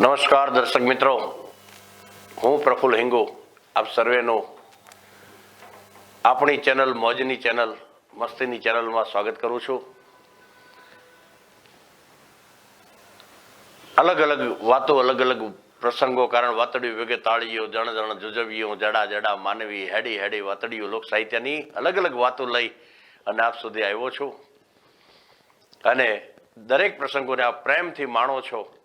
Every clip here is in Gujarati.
નમસ્કાર દર્શક મિત્રો. હું પ્રફુલ્લ હિંગુ, આપ સર્વેનું આપણી ચેનલ, મોજની ચેનલ, મસ્તીની ચેનલમાં સ્વાગત કરું છું. અલગ અલગ વાતો, અલગ અલગ પ્રસંગો કારણ વાતડીઓ વેગે તાળીઓ, જણ જણ જુજવીઓ, જડા જડા માનવી, હેડી હેડી વાતડીઓ, લોક સાહિત્યની અલગ અલગ વાતો લઈ અને આપ સુધી આવ્યો છું. અને દરેક પ્રસંગોને આપ પ્રેમથી માણો છો.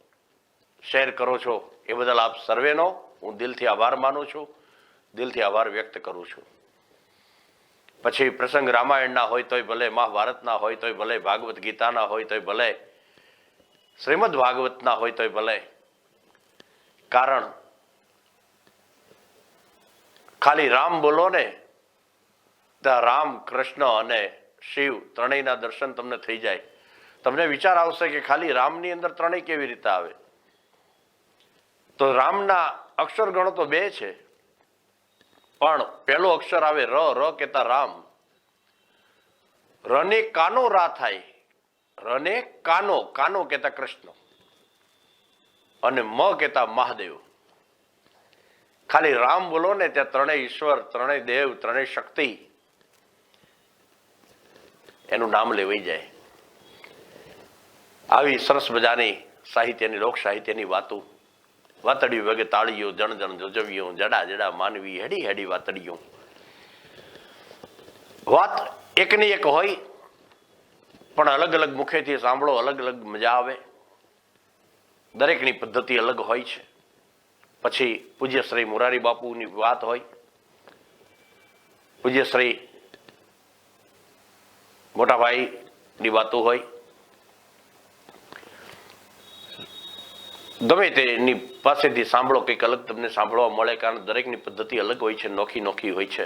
શેર કરો છો એ બદલ આપ સર્વેનો હું દિલથી આભાર માનું છું, દિલથી આભાર વ્યક્ત કરું છું. પછી પ્રસંગ રામાયણના હોય તોય ભલે, મહાભારતના હોય તોય ભલે, ભાગવત ગીતાના હોય તોય ભલે, શ્રીમદ ભાગવતના હોય તોય ભલે. કારણ, ખાલી રામ બોલો ને, ત્યાં રામ, કૃષ્ણ અને શિવ ત્રણેયના દર્શન તમને થઈ જાય. તમને વિચાર આવશે કે ખાલી રામની અંદર ત્રણેય કેવી રીતે આવે? તો રામના અક્ષર ગણો તો બે છે. પણ પહેલો અક્ષર આવે ર ર કેતા રામ. રને કાનો રા થાય. રને કાનો કાનો કેતા કૃષ્ણ. અને મ કેતા મહાદેવ. ખાલી રામ બોલો ને ત્યાં ત્રણેય ઈશ્વર, ત્રણેય દેવ, ત્રણેય શક્તિ એનું નામ લેવાઈ જાય. આવી સરસ મજાની સાહિત્યની લોક સાહિત્યની વાતો વાતડીઓ વગે તાળીઓ, જણ જણ જોજવ્યો જડા જડા માનવી, હેડી હેડી વાતડિયું. વાત એકની એક હોય, પણ અલગ અલગ મુખેથી સાંભળો, અલગ અલગ મજા આવે. દરેકની પદ્ધતિ અલગ હોય છે. પછી પૂજ્ય મોરારી બાપુની વાત હોય. પૂજ્ય શ્રી મોટાભાઈની વાતો હોય. ગમે તેની પાસેથી સાંભળો, કંઈક અલગ તમને સાંભળવા મળે કારણ દરેકની પદ્ધતિ અલગ હોય છે, નોખી નોખી હોય છે.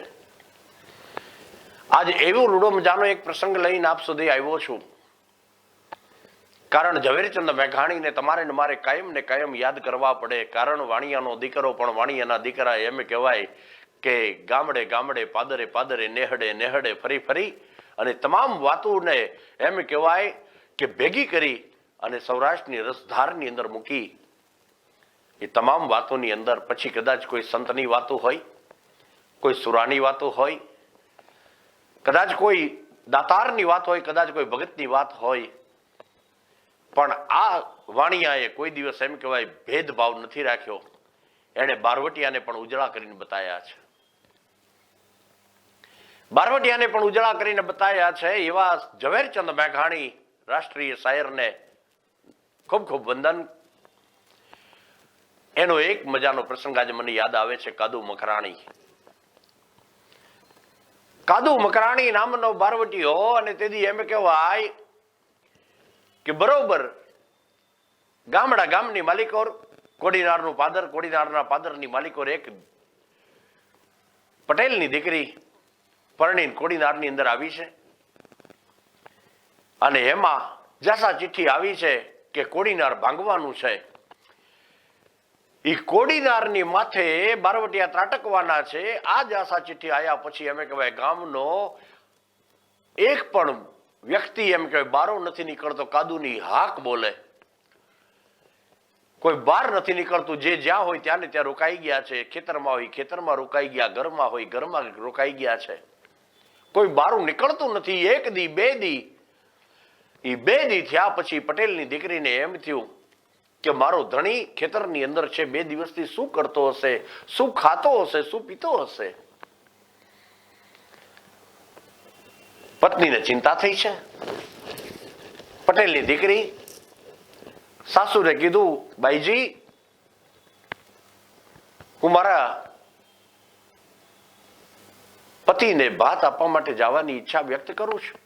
આજ એવો રૂડો મજાનો એક પ્રસંગ લઈને આપ સુધી આવ્યો છું. કારણ ઝવેરચંદ મેઘાણીને તમારે ને મારે કાયમ ને કાયમ યાદ કરવા પડે. કારણ વાણિયાનો દીકરો પણ વાણિયાના દીકરા એમ કહેવાય કે ગામડે ગામડે, પાદરે પાદરે, નેહડે નેહડે ફરી ફરી અને તમામ વાતોને એમ કહેવાય કે ભેગી કરી અને સૌરાષ્ટ્રની રસધારની અંદર મૂકી એ તમામ વાતોની અંદર પછી કદાચ કોઈ સંતની વાતો હોય, કોઈ સુરાની વાતો હોય, કદાચ કોઈ દાતારની વાત હોય, કદાચ કોઈ ભગતની વાત હોય, પણ આ વાણિયાએ કોઈ દિવસ એમ કહેવાય ભેદભાવ નથી રાખ્યો. એણે બારવટિયાને પણ ઉજળા કરીને બતાવ્યા છે. બારવટિયાને પણ ઉજળા કરીને બતાવ્યા છે એવા ઝવેરચંદ મેઘાણી રાષ્ટ્રીય શાયરને ખૂબ ખૂબ વંદન એનો એક મજાનો પ્રસંગ આજે મને યાદ આવે છે, કાદુ મકરાણી. કાદુ મકરાણી નામનો બારવટીઓ અને તેથી એમ કહેવાય કે બરોબર ગામડા ગામની માલિકોર કોડીનારનું પાદર, કોડીનારના પાદરની માલિકોર એક પટેલની દીકરી પરણીન કોડીનારની અંદર આવી છે. અને એમાં જસા ચિઠ્ઠી આવી છે કે કોડીનાર ભાંગવાનું છે. એ કોડીનારની માથે બારવટિયા ત્રાટકવાના છે. આ જ આશા ચિઠ્ઠી આયા પછી એમ કહેવાય ગામનો એક પણ વ્યક્તિ એમ કહેવાય બારો નથી નીકળતો, કાદુની હાક બોલે. કોઈ બહાર નથી નીકળતું, જે જ્યાં હોય ત્યાં ને ત્યાં રોકાઈ ગયા છે. ખેતરમાં હોય, ખેતરમાં રોકાઈ ગયા, ઘરમાં હોય, ઘરમાં રોકાઈ ગયા છે. કોઈ બારું નીકળતું નથી. એક દી, બે દી એ બે દી થયા પછી પટેલની દીકરીને એમ થયું કે મારો ધણી ખેતરની અંદર છે, બે દિવસથી શું કરતો હશે? શું ખાતો હશે? શું પીતો હશે? પત્નીને ચિંતા થઈ છે? પટેલની દીકરી સાસુને કીધું, બાઈજી, હું મારા પતિને ભાત આપવા માટે જવાની ઈચ્છા વ્યક્ત કરું છું.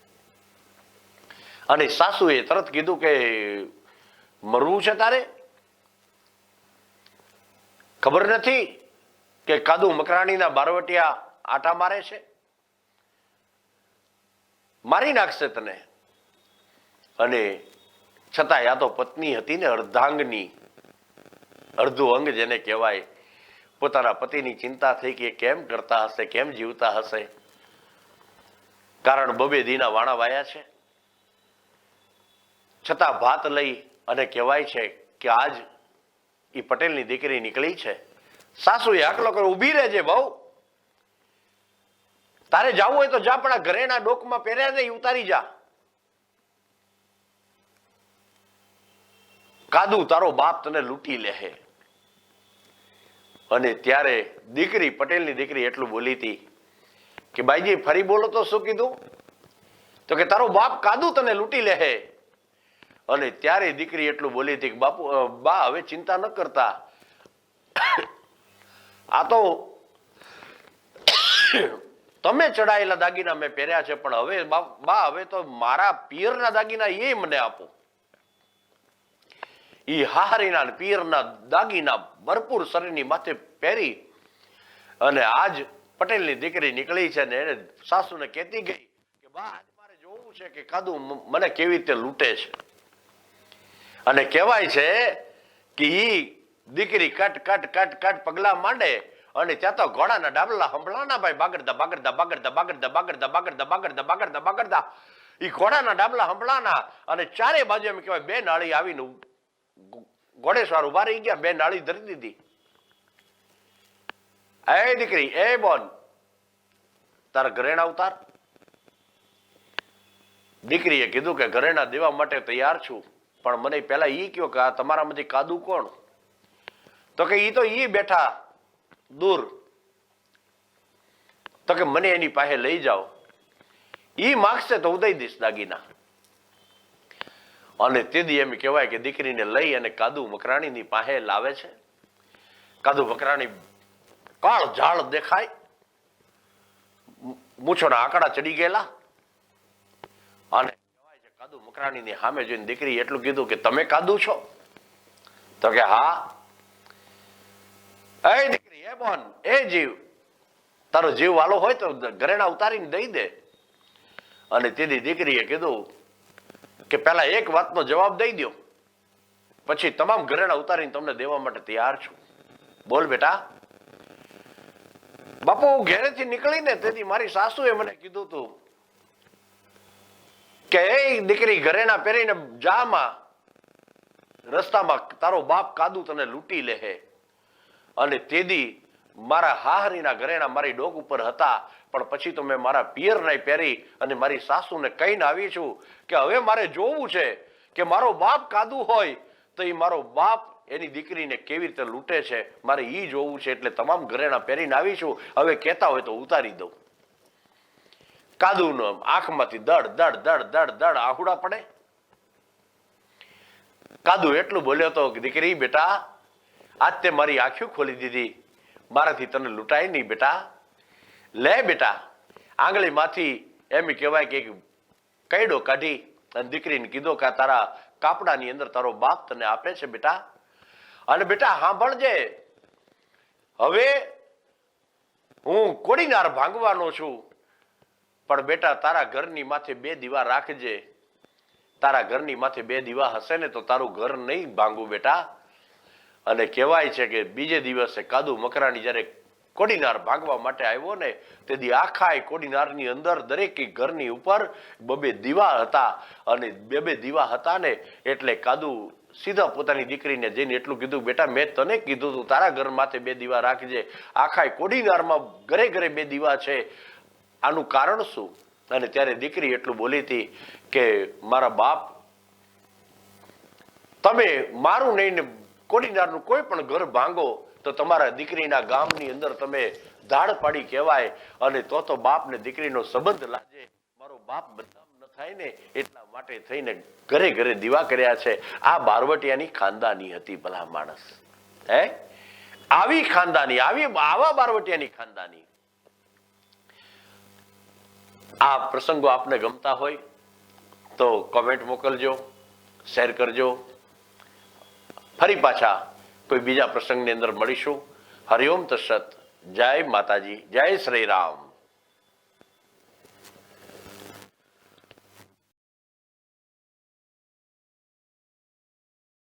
અને સાસુએ તરત કીધું કે મરવું છે તારે? ખબર નથી કે કાદુ મકરાણીના બારવટિયા આટા મારે છે? મારી નાખશે તને. અને છતાં યા તો પત્ની હતી ને અર્ધાંગની. અડધું અંગ જેને કહેવાય. પોતાના પતિની ચિંતા થઈ કે કેમ કરતા હશે, કેમ જીવતા હશે? કારણ બબે દીના વાણા વાયા છે. છતાં ભાત લઈ અને કહેવાય છે કે આજ એ પટેલની દીકરી નીકળી છે. સાસુએ આકલો કરો ઊભી રહેજે બહુ. તારે જવું હોય તો જા, પણ આ ઘરેણા ડોકમાં પહેર્યા ને ઉતારી જા. કાદુ તારો બાપ તને લૂંટી લેહે. અને ત્યારે દીકરી, પટેલની દીકરી એટલું બોલી હતી કે ભાઈજી ફરી બોલો તો શું કીધું? તો કે, તારો બાપ કાદુ તને લૂંટી લેહે. અને ત્યારે દીકરી એટલું બોલી હતી કે, બાપુ બા, હવે ચિંતા ન કરતા. આ તો તમે ચડાયેલા દાગીના મેં પહેર્યા છે, પણ હવે બા હવે તો મારા પિયરના દાગીના એ મને આપો. એ હારીના પિયરના દાગીના ભરપૂર શરીરની માથે પહેરી અને આજ પટેલની દીકરી નીકળી છે ને એને સાસુને કહેતી ગઈ કે, બા મારે જોવું છે કે કાદુ મને કેવી રીતે લૂંટે છે. અને કહેવાય છે કે ઈ દીકરી કટ કટ કટ કટ પગલા માંડે અને ત્યાં તો ઘોડાના ડાબલા હંભળાના ભાઈ, બાગડતા બાગડતા બાગડતા બાગડતા બાગડતા બાગડતા બાગડતા બાગડતા બાગડતા. ઈ ઘોડાના ડાબલા હંભળાના અને ચારે બાજુ એમ કહેવાય બે નાળી આવીને ઘોડેસવાર ઊભા રહી ગયા, બે નાળી ધરી દીધી. એ દીકરી, એ બોન, તારા ઘરેણા ઉતાર. દીકરીએ કીધું કે ઘરેણા દેવા માટે તૈયાર છું. પણ મને પહેલાં ઈ કયો કે આ તમારામાંથી કાદુ કોણ? તો કે ઈ તો ઈ બેઠા દૂર. તો કે મને એની પાસે લઈ જાઓ. ઈ માગશે તો ઉદય દઈશ દાગીના. અને તેથી એમ કહેવાય કે દીકરીને લઈ અને કાદુ મકરાણીની પાસે લાવે છે. કાદુ મકરાણી કાળ ઝાડ દેખાય મૂછોના આંકડા ચડી ગયેલા. કાદુ મકરાણીની સામે જોઈને દીકરી એટલું કીધું કે, તમે કાદુ છો? તો કે, હા. એ દીકરી, એ બોન, એ જીવ. તારો જીવ વાલો હોય તો ઘરેણા ઉતારીને દઈ દે. અને તેથી દીકરીએ કીધું કે, પહેલા એક વાતનો જવાબ દઈ દો પછી તમામ ઘરેણા ઉતારીને તમને દેવા માટે તૈયાર છું. બોલ બેટા. બાપુ, હું ઘેરેથી નીકળીને તેથી મારી સાસુએ મને કીધું તું કે એ દીકરી ઘરેણા પહેરીને જામાં રસ્તામાં તારો બાપ કાદુ તને લૂંટી લેહે અને તેદી મારા હાહરીના ઘરેણા મારી ડોક ઉપર હતા, પણ પછી તો મેં મારા પિયરને પહેરી અને મારી સાસુને કહીને આવી છું કે હવે મારે જોવું છે કે મારો બાપ કાદુ હોય તો એ મારો બાપ એની દીકરીને કેવી રીતે લૂંટે છે? મારે એ જોવું છે એટલે તમામ ઘરેણા પહેરીને આવી છું. હવે કહેતા હોય તો ઉતારી દઉં. કાદુનો આંખમાંથી દડ દડ દડ દડ દડ આહુડા પડે. કાદુ એટલું બોલ્યો તો દીકરી, બેટા, આજ તે મારી આંખી ખોલી દીધી. મારાથી તને લૂંટાય નહીં, બેટા. લે, બેટા. આંગળીમાંથી એમ કહેવાય કે કૈડો કાઢી અને દીકરીને કીધો કે તારા કાપડાની અંદર તારો બાપ તને આપે છે, બેટા. અને બેટા, સાંભળજે. હવે હું કોડીનાર ભાંગવાનો છું. પણ બેટા, તારા ઘરની માથે બે દીવા રાખજે. તારા ઘરની માથે બે દીવા હશે ને તો તારું ઘર નહીં ભાંગું બેટા. અને કહેવાય છે કે બીજે દિવસે કાદુ મકરાણી જ્યારે કોડીનાર ભાગવા માટે આવ્યો ને, તેથી આખા કોડીનારની અંદર દરેક ઘરની ઉપર બબે દીવા હતા. અને બે બે દીવા હતા ને એટલે કાદુ સીધા પોતાની દીકરીને જઈને એટલું કીધું, બેટા, મેં તને કીધું તું, તારા ઘર માથે બે દીવા રાખજે. આખા કોડીનારમાં ઘરે ઘરે બે દીવા છે. આનું કારણ શું? અને ત્યારે દીકરી એટલું બોલી હતી કે, મારા બાપ, તમે મારું નહીં ને કોડીનારનું કોઈ પણ ઘર ભાંગો, તો તમારા દીકરીના ગામની અંદર તમે ધાડ પાડી કહેવાય, અને તો તો બાપ ને દીકરીનો સંબંધ લાગે મારો બાપ બદનામ ન થાય ને એટલા માટે થઈને ઘરે ઘરે દીવા કર્યા છે. આ બારવટિયાની ખાનદાની હતી ભલા માણસ. હે? આવી ખાનદાની, આવી આવા બારવટિયાની ખાનદાની. આ પ્રસંગો આપને ગમતા હોય તો કોમેન્ટ મોકલજો શેર કરજો. ફરી પાછા કોઈ બીજા પ્રસંગની અંદર મળીશું. હરિઓમ તસત જય માતાજી. જય શ્રી રામ.